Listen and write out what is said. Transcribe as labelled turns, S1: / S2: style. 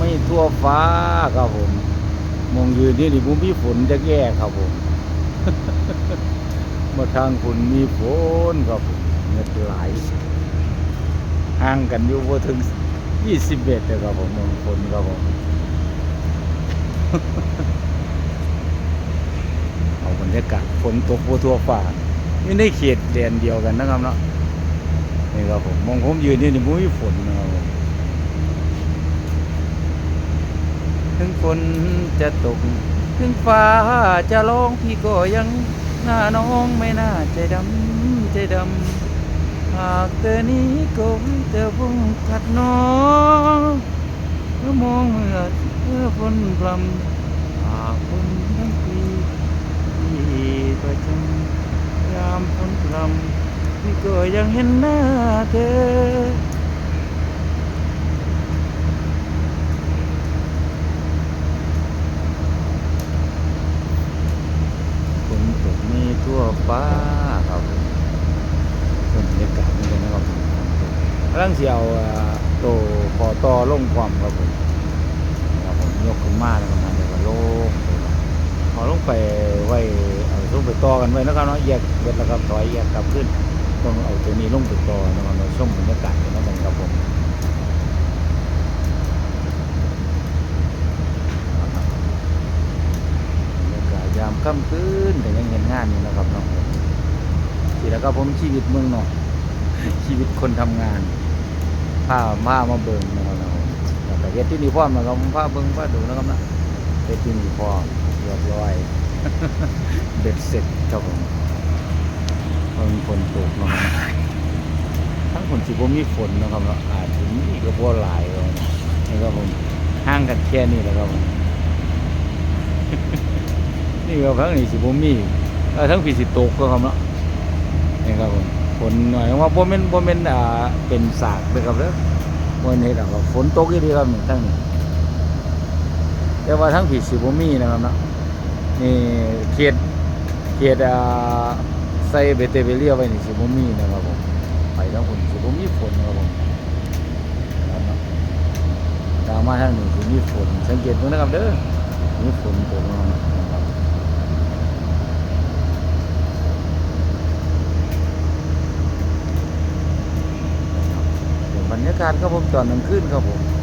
S1: ไม่ทั่วฟ้าครับผม มองยืนนี่นี่บุมีฝนจะแย่ครับผมมาทางฝนมีฝนครับผมเงิดไหลายห่างกันอยู่บ่ถึง20เมตรเลยครับผมมองฝนครับผมเอาบรรยากาศฝนตกทั่วฟ้าอยู่ในเขตแดนเดียวกันนะครับเนาะนี่ครับผมมองผมยืนนี่นี่บุมีฝนนะครับผม ถึงฝ นจะตก ถึงฟ้าจะร้องพี่ก็ยังหน้าน้องไม่น่าใจดำใจดำหากเธอนี้ก็วิเธอพุ่งขัดน้องเมื่อมองเมื่อเมื่อฝนพรำหากฝนทั้งปีที่ประจำยามฝนพรำพี่ก็ยังเห็นหน้าเธอ ฝนตกมีทั่วฟ้าครับผมบรรยากาศนี่เลยนะครับผมกำลังเสียวโตพอต่อลงความครับผมครับผมยกขึ้นมาแล้วประมาณนี้ก็โล่งพอลงไปไว้เอาลงไปต่อกันไว้นะครับเนาะแยกเบ็ดแล้วครับถอยแยกกลับขึ้นต้องเอาตัวนี้ลงไปต่อนะครับเราชมบรรยากาศกันนะครับผมบรรยากาศยามค่ำคืนแต่ยังเห็นงานอยู่นะครับเนาะสิแล้วก็ผมชีวิตเมืองนอกชีวิตคนทำงาน ผ้าผ้ามาเบิ่งนะครับเนาแล้วก็เฮ็ดที่นี่พร้อมนะครับผ้าเบิ่งผ้าดูนะครับนะเฮ็ดที่นี่พร้อมเรียบร้อยเบ็ดเสร็จครับผมเพิ่งฝนตกลงมาทั้งฝนสิบ่มีฝนนะครับเนาะอาจจะมีก็บ่หลายเลยนี่ครับผมห่างกันแค่นี้แหละครับผมนี่ก็ครั้งนี้สิบ่มีเอ่อทั้งผีสิตกก็ครับเนาะนี่ครับผม ฝนหน่อยว่าบ่แม่นบ่แม่นอ่าเป็นสากเด้อครับเด้อบ่แม่นเฮ็ดหรอกครับฝนตกอีหลีครับนี่ทั้งนี้แต่ว่าทั้งผีสิบ่มีนะครับเนาะนี่เขตเขตอ่าใส่เบเตเบเรียไว้นี่สิบ่มีนะครับผมไปทั้งฝนสิบ่มีฝนนะครับผมตามมาทางนี้สิมีฝนสังเกตดูนะครับเด้อนี่ฝนตกลงมานะครับ เนี่ยวบรรยากาศครับผมตอนกลางคืนครับผม